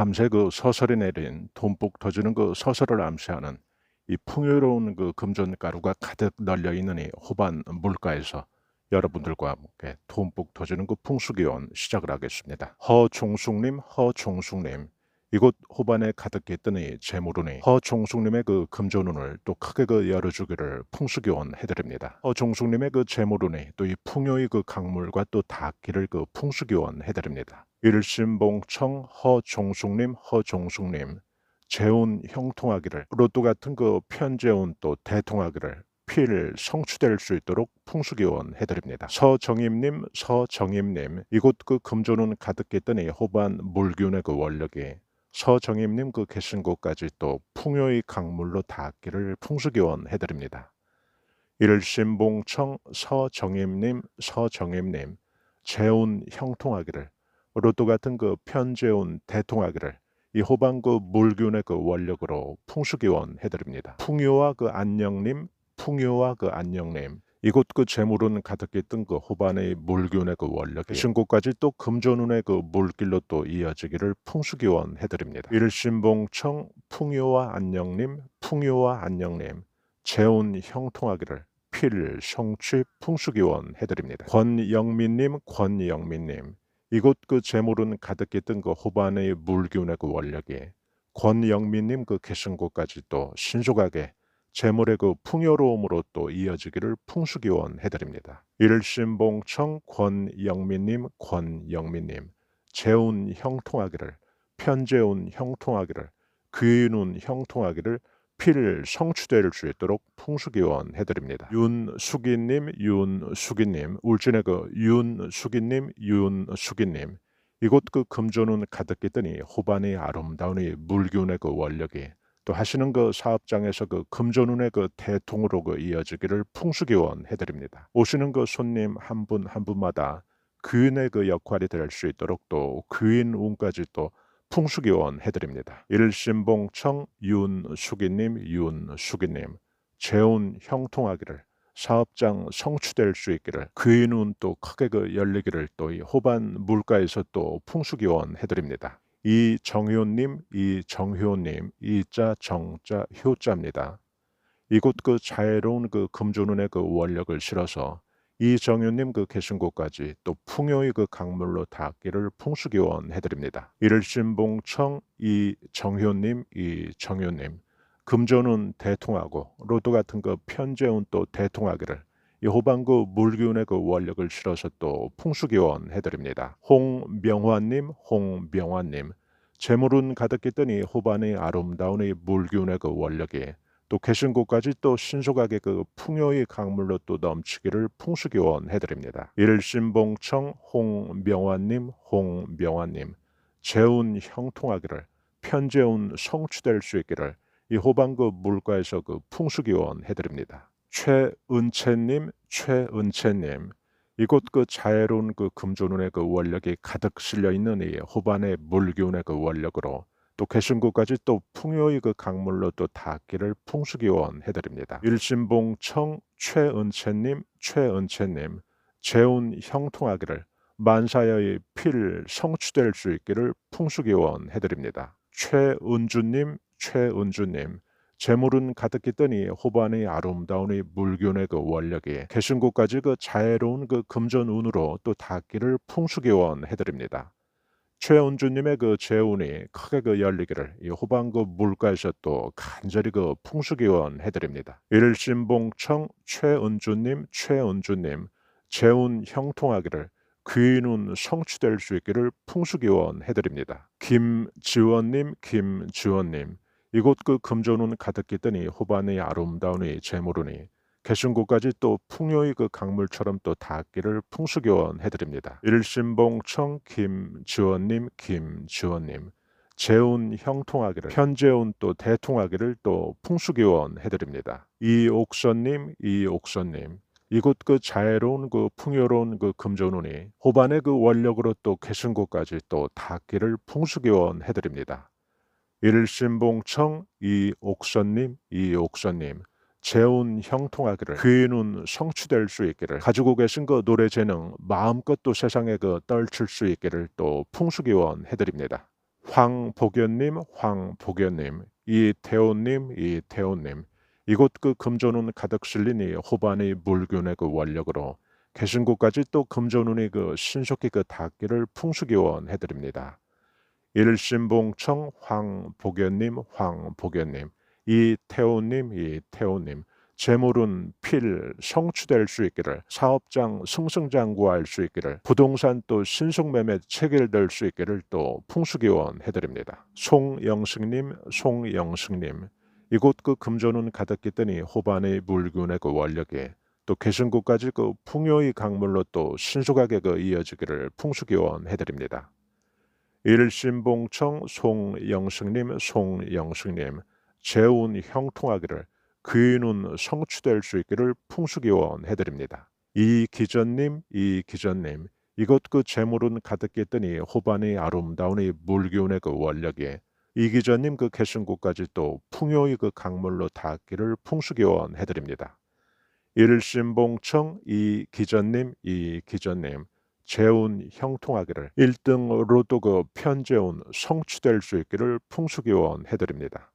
밤새 그 서설이 내린 돈북 터지는 그 서설을 암시하는 이 풍요로운 그 금전 가루가 가득 널려 있는 이 호반 물가에서 여러분들과 함께 돈북 터지는 그 풍수기원 시작을 하겠습니다. 허종숙님, 허종숙님, 이곳 호반에 가득 있던 이 재물운이 허종숙님의 그 금전운을 또 크게 그 열어주기를 풍수기원 해드립니다. 허종숙님의 그 재물운이 또 이 풍요의 그 강물과 또 닿기를 그 풍수기원 해드립니다. 일심봉청 허종숙님, 허종숙님, 재운 형통하기를 로또 같은 그 편재운 또 대통하기를 필 성취될 수 있도록 풍수기원 해드립니다. 서정임님, 서정임님, 이곳 그 금전운 가득했더니 호반 물균의 그 원력이 서정임님 그 계신 곳까지 또 풍요의 강물로 닿기를 풍수기원 해드립니다. 일심봉청 서정임님, 서정임님, 재운 형통하기를 로또 같은 그 편재운 대통하기를 이 호반 그 물균의 그 원력으로 풍수기원 해드립니다. 풍요와 그 안녕님, 풍요와 그 안녕님, 이곳 그 재물은 가득했던 그 호반의 물균의 그 원력이 신고까지 또 금전운의 그 물길로 또 이어지기를 풍수기원 해드립니다. 일신봉청 풍요와 안녕님, 풍요와 안녕님, 재운 형통하기를 필 성취 풍수기원 해드립니다. 권영민님, 권영민님, 이곳 그 재물은 가득했던 그 호반의 물기운의 그 원력이 권영민님 그 계신 곳까지 또 신속하게 재물의 그 풍요로움으로 또 이어지기를 풍수기원 해드립니다. 일심봉청 권영민님 권영민님 재운 형통하기를 편재운 형통하기를 귀인운 형통하기를 필 성취될 수 있도록 풍수기원 해드립니다. 윤수기님, 윤수기님, 울진의 그 윤수기님, 윤수기님, 이곳 그 금전운 가득했더니 호반이 아름다운 이 물기운의 그 원력이 또 하시는 그 사업장에서 그 금전운의 그 대통으로 그 이어지기를 풍수기원 해드립니다. 오시는 그 손님 한 분한 분마다 귀인의 그 역할이 될 수 있도록 또 귀인 운까지 또 풍수기원 해드립니다. 일심봉청 윤수기님 윤수기님 재운 형통하기를 사업장 성취될 수 있기를 귀인운 또 크게 그 열리기를 또 이 호반 물가에서 또 풍수기원 해드립니다. 이정효님 이정효님 이자 정자 효자입니다. 이곳 그 자애로운 그 금조눈의 그 원력을 실어서 이정윤님 그 계신 곳까지 또 풍요의 그 강물로 닿기를 풍수기원 해드립니다. 일신봉청 이정효님 이정효님 금전운 대통하고 로또 같은 그 편재운 또 대통하기를 이 호반구 물기운의 그 원력을 실어서 또 풍수기원 해드립니다. 홍명화님 홍명화님 재물은 가득했더니 호반의 아름다운 이 물기운의 그 원력이 또 계신 곳까지 또 신속하게 그 풍요의 강물로 또 넘치기를 풍수기원 해드립니다. 일신봉청 홍명환님 홍명환님 재운 형통하기를 편재운 성취될 수 있기를 이 호반그 물가에서 그 풍수기원 해드립니다. 최은채님 최은채님 이곳 그 자애로운 그 금조눈의 그 원력이 가득 실려 있는 이 호반의 물기운의 그 원력으로 또 개신구까지 또 풍요의 그 강물로 또 닿기를 풍수기원 해드립니다. 일신봉청 최은채님, 최은채님, 재운 형통하기를 만사여의 필 성취될 수 있기를 풍수기원 해드립니다. 최은주님, 최은주님, 재물은 가득했더니 호반의 아름다운 이 물균의 그 원력이 개신구까지 그 자애로운 그 금전운으로 또 닿기를 풍수기원 해드립니다. 최은주님의 그 재운이 크게 그 열리기를 이그 물가에서 또 간절히 그 풍수기원 해드립니다. 일신봉청 최은주님 최은주님 재운 형통하기를 귀인운 성취될 수 있기를 풍수기원 해드립니다. 김지원님 김지원님 이곳 그 금전운 가득했더니 호반의 아름다운 이 재물운이 계신 곳까지 또 풍요의 그 강물처럼 또 닿기를 풍수교원 해드립니다. 일신봉청 김지원님 김지원님 재운 형통하기를 현재운 또 대통하기를 또 풍수교원 해드립니다. 이옥선님 이옥선님 이곳 그 자애로운 그 풍요로운 그 금전운이 호반의 그 원력으로 또 계신 곳까지 또 닿기를 풍수교원 해드립니다. 일신봉청 이옥선님 이옥선님 재운 형통하기를 귀인운 성취될 수 있기를 가지고 계신 그 노래 재능 마음껏 또 세상에 그 떨칠 수 있기를 또 풍수기원 해드립니다. 황복연님, 황복연님, 이태호님, 이태호님. 이곳 그 금전운 가득 실리니 호반의 물균의 그 원력으로 계신 곳까지 또 금전운이 그 신속히 그 닿기를 풍수기 원 해드립니다. 일신봉청 황복연님, 황복연님, 이 태호님, 이 태호님, 재물은 필 성취될 수 있기를 사업장 승승장구할 수 있기를 부동산 또 신속매매 체결될 수 있기를 또 풍수기원 해드립니다. 송영승님 송영승님 이곳 그 금전은 가득했더니 호반의 물균의 그 원력에 또 계신 곳까지 그 풍요의 강물로 또 신속하게 그 이어지기를 풍수기원 해드립니다. 일신봉청 송영승님 송영승님 재운 형통하기를 그인은 성취될 수 있기를 풍수기원 해드립니다. 이 기전님, 이 기전님, 이것 그 재물은 가득했더니 호반이 아름다운 이 물기운의 그 원력에 이 기전님 그 계신 곳까지 또 풍요의 그 강물로 닿기를 풍수기원 해드립니다. 일신봉청 이 기전님, 이 기전님, 재운 형통하기를 1등으로도 그 편재운 성취될 수 있기를 풍수기원 해드립니다.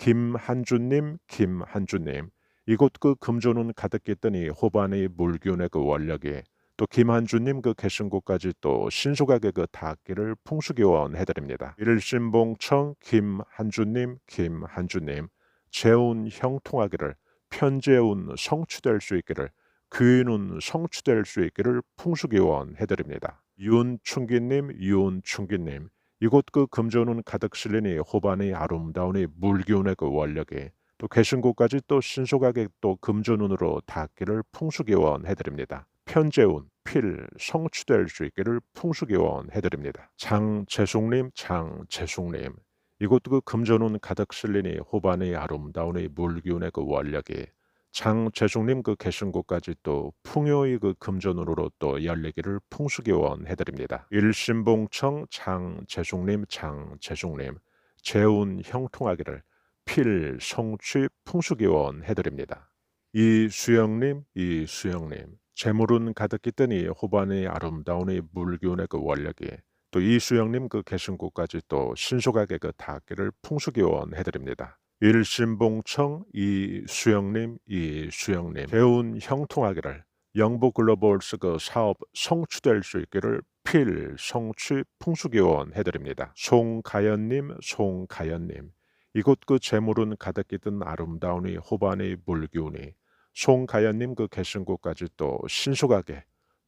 김한주님, 김한주님. 이곳 그 금조는 가득했더니 호반의 물균의 그 원력이 또 김한주님 그 계신 곳까지 또 신속하게 그 닿기를 풍수기원 해드립니다. 일신봉청 김한주님, 김한주님. 재운 형통하기를 편재운 성취될 수 있기를 귀인운 성취될 수 있기를 풍수기원 해드립니다. 윤충기님, 윤충기님. 이곳 그 금전운 가득 실리니 호반의 아름다운이 물기운의 그 원력이 또 계신 곳까지 또 신속하게 또 금전운으로 닿기를 풍수기원 해드립니다. 편재운, 필, 성취될 수 있기를 풍수기원 해드립니다. 장재숙님, 장재숙님. 이곳 그 금전운 가득 실리니 호반의 아름다운의 물기운의 그 원력이 장재숙님 그 계신 곳까지 또 풍요의 그 금전으로 또 열리기를 풍수기원 해드립니다. 일신봉청 장재숙님 장재숙님 재운 형통하기를 필 성취 풍수기원 해드립니다. 이수영님 이수영님 재물은 가득히 뜨니 호반의 아름다운 이 물기운의 그 원력이 또 이수영님 그 계신 곳까지 또 신속하게 그 닿기를 풍수기원 해드립니다. 일신봉청 이수영님 이수영님 배운 형통하기를 영보 글로벌스 그 사업 성취될 수 있기를 필 성취 풍수기원 해드립니다. 송가연님 송가연님 이곳 그 재물은 가득히 든 아름다우니 호반의 물기운이 송가연님 그 계신 곳까지 또 신속하게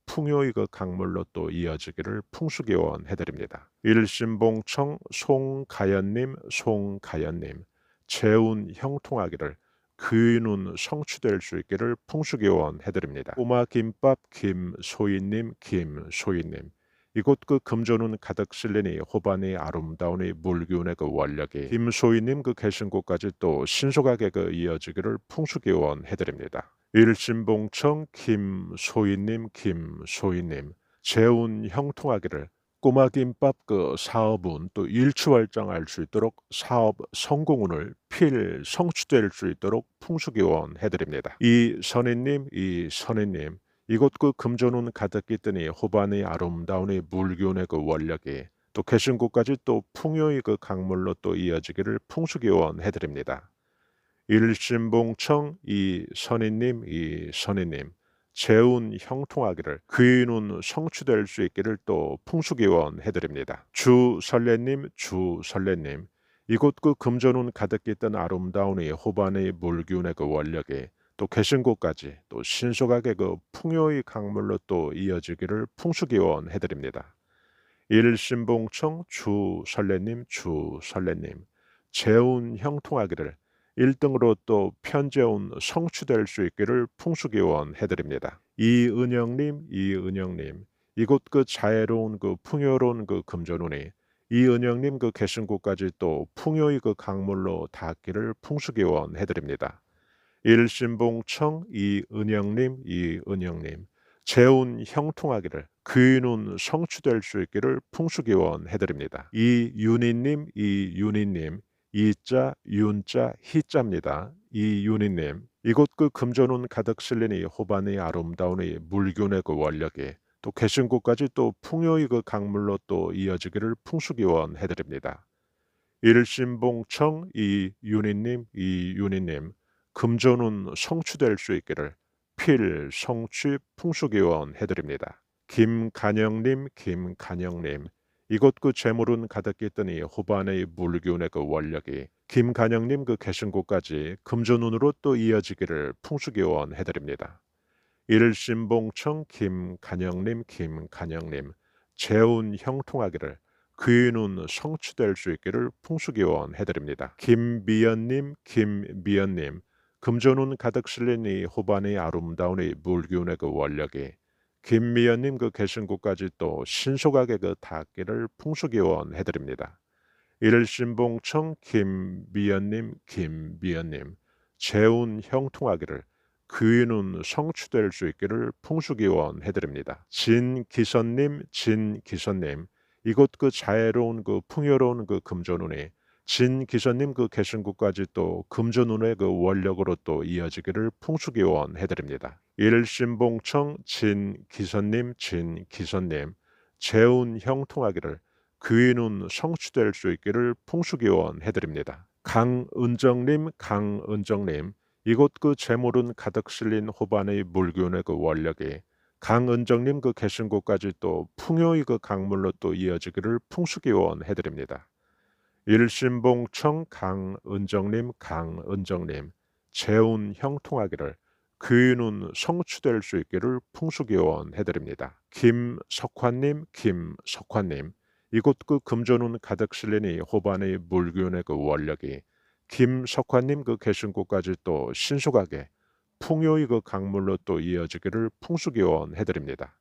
풍요의 그 강물로 또 이어지기를 풍수기원 해드립니다. 일신봉청 송가연님 송가연님 재운 형통하기를 그인운 성취될 수 있기를 풍수기원 해드립니다. 꼬마 김밥 김소희님 김소희님 이곳 그 금전운 가득 실리니 호반이 아름다우니 물기운의 그 원력이 김소희님 그 계신 곳까지 또 신속하게 그 이어지기를 풍수기원 해드립니다. 일신봉청 김소희님 김소희님 재운 형통하기를 꼬마 김밥 그 사업은 또 일취월장할 수 있도록 사업 성공운을 필 성취될 수 있도록 풍수기원 해드립니다. 이 선혜님, 이 선혜님, 이곳 그 금전운 가득히 뜨니 호반의 아름다운 물기운의 그 원력이 또 계신 곳까지 또 풍요의 그 강물로 또 이어지기를 풍수기원 해드립니다. 일신봉청 이 선혜님, 이 선혜님, 재운 형통하기를 그인운 성취될 수 있기를 또 풍수기원 해드립니다. 주 설레님 주 설레님 이곳 그 금전운 가득히 있던 아름다운 이 호반의 물기운의 그 원력이 또 계신 곳까지 또 신속하게 그 풍요의 강물로 또 이어지기를 풍수기원 해드립니다. 일신봉청 주설레님 주설레님 재운 형통하기를 1등으로 또 편재운 성취될 수 있기를 풍수기원 해드립니다. 이은영님, 이은영님, 이곳 그 자애로운 그 풍요로운 그 금전운이 이은영님 그 계신 곳까지 또 풍요의 그 강물로 닿기를 풍수기원 해드립니다. 일신봉청 이은영님, 이은영님, 재운 형통하기를 귀인운 성취될 수 있기를 풍수기원 해드립니다. 이윤희님, 이윤희님, 이자, 윤자, 희자입니다. 이윤희님, 이곳 그 금전운 가득 실리니 호반의 아름다운 이 물균의 그 원력이 또 계신 곳까지 또 풍요의 그 강물로 또 이어지기를 풍수기원 해드립니다. 일신봉청 이윤희님 이윤희님 금전운 성취될 수 있기를 필 성취 풍수기원 해드립니다. 김간영님 김간영님 이곳 그 재물은 가득했더니 후반의 물기운의 그 원력이 김간영님 그 계신 곳까지 금전운으로 또 이어지기를 풍수기원 해드립니다. 일신봉청 김간영님 김간영님 재운 형통하기를 그인운 성취될 수 있기를 풍수기원 해드립니다. 김미연님 김미연님 금전운 가득 실린 이 후반의 아름다운 이 물기운의 그 원력이 김미연님 그 계신 곳까지 또 신속하게 그 닿기를 풍수기원 해드립니다. 일신봉청 김미연님 김미연님 재운 형통하기를 그인운 성취될 수 있기를 풍수기원 해드립니다. 진기선님 진기선님 이곳 그 자애로운 그 풍요로운 그 금전운이 진기선님 그 계신 곳까지 또 금전운의 그 원력으로 또 이어지기를 풍수기 원 해드립니다. 일신봉청 진 기선님 진 기선님 재운 형통하기를 그인운 성취될 수 있기를 풍수기 원 해드립니다. 강은정님 강은정님 이곳 그 재물은 가득 실린 호반의 물균의 그 원력이 강은정님 그 계신 곳까지 또 풍요의 그 강물로 또 이어지기를 풍수기 원 해드립니다. 일신봉청 강은정님 강은정님 재운 형통하기를 그인운 성취될 수 있기를 풍수기원 해드립니다. 김석환님 김석환님 이곳 그 금전운 가득 실리니 호반의 물균의 그 원력이 김석환님 그 계신 곳까지 또 신속하게 풍요의 그 강물로 또 이어지기를 풍수기원 해드립니다.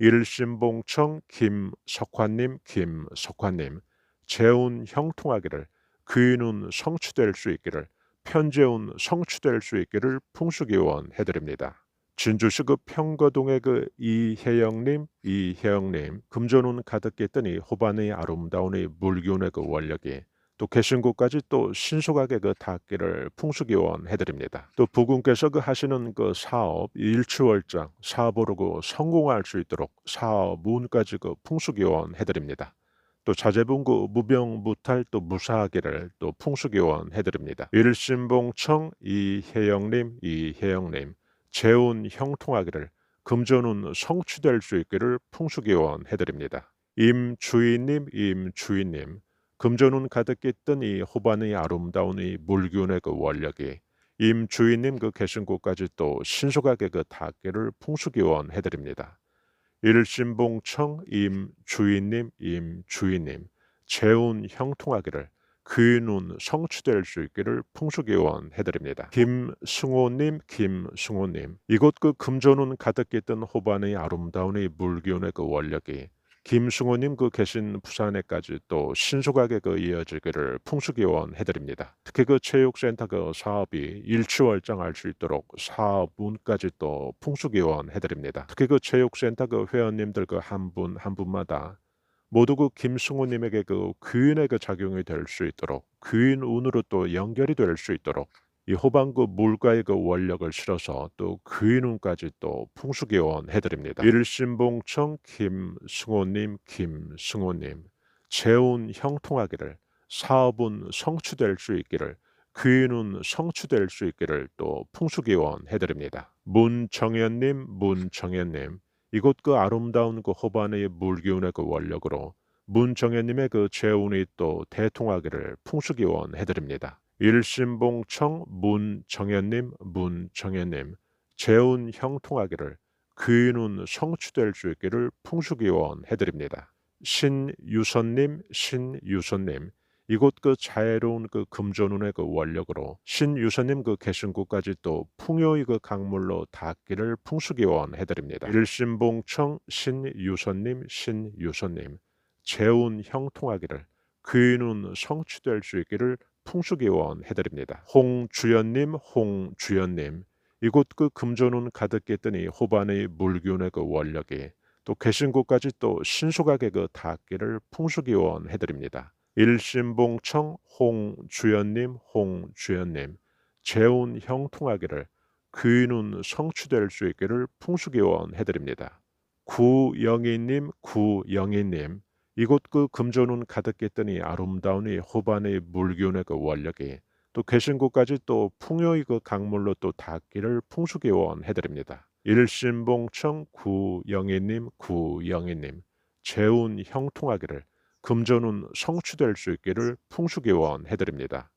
일신봉청 김석환님 김석환님 재운 형통하기를 그인운 성취될 수 있기를 편재운 성취될 수 있기를 풍수기원 해드립니다. 진주시 그 평거동의 그 이혜영님 이혜영님 금전운 가득했더니 호반의 아름다운 이 물기운의 그 원력이 또 계신 곳까지 또 신속하게 그 닿기를 풍수기원 해드립니다. 또 부군께서 그 하시는 그 사업 일치월장 사업으로 그 성공할 수 있도록 사업 문까지 그 풍수기원 해드립니다. 또 자제분그 무병 무탈 또 무사하기를 또 풍수기원 해드립니다. 일신봉청 이혜영님 이혜영님 재운 형통하기를 금전운 성취될 수 있기를 풍수기원 해드립니다. 임주인님 임주인님 금전운 가득했던 이 호반의 아름다운 이 물균의 그 원력이 임 주인님 그 계신 곳까지 또 신속하게 그 닿기를 풍수기원 해드립니다. 일신봉청 임 주인님 임 주인님 재운 형통하기를 그눈 성취될 수 있기를 풍수기원 해드립니다. 김승호님 김승호님 이곳 그 금전운 가득했던 호반의 아름다운 이 물기운의 그 원력이 김승호님 그 계신 부산에까지 또 신속하게 그 이어지기를 풍수기원 해드립니다. 특히 그 체육센터 그 사업이 일치월장할 수 있도록 사업문까지 또 풍수기원 해드립니다. 특히 그 체육센터 그 회원님들 그 한 분한 분마다 모두 그 김승호님에게 그 귀인의 그 작용이 될 수 있도록 귀인 운으로 또 연결이 될 수 있도록 이 호반구 물가의 그 원력을 실어서 또 그인운까지 또 풍수기원 해드립니다. 일신봉청 김승호님 김승호님 재운 형통하기를 사업은 성취될 수 있기를 그인운 성취될 수 있기를 또 풍수기원 해드립니다. 문정현님 문정현님 이곳 그 아름다운 그 호반의 물기운의 그 원력으로 문정현님의 그 재운이 또 대통하기를 풍수기원 해드립니다. 일신봉청 문정현님 문정현님 재운 형통하기를 그인운 성취될 수 있기를 풍수기원 해드립니다. 신유선님 신유선님 이곳 그 자애로운 그 금전운의 그 원력으로 신유선님 그 계신 곳까지 또 풍요의 그 강물로 닿기를 풍수기원 해드립니다. 일신봉청 신유선님 신유선님 재운 형통하기를 그인운 성취될 수 있기를 풍수기원 해드립니다. 홍주연님, 홍주연님, 이곳 그 금전운 가득했더니 호반의 물균의 그 원력이 또 계신 곳까지 또 신속하게 그 닿기를 풍수기원 해드립니다. 일신봉청 홍주연님, 홍주연님, 재운 형통하기를 그인운 성취될 수 있기를 풍수기원 해드립니다. 구영희님, 구영희님, 이곳 그 금전운 가득했더니 아름다운 이 호반의 물기운의 그 원력이 또 계신 곳까지 또 풍요의 그 강물로 또 닿기를 풍수기 원 해드립니다. 일신봉청 구영희님 구영희님 재운 형통하기를 금전운 성취될 수 있기를 풍수기 원 해드립니다.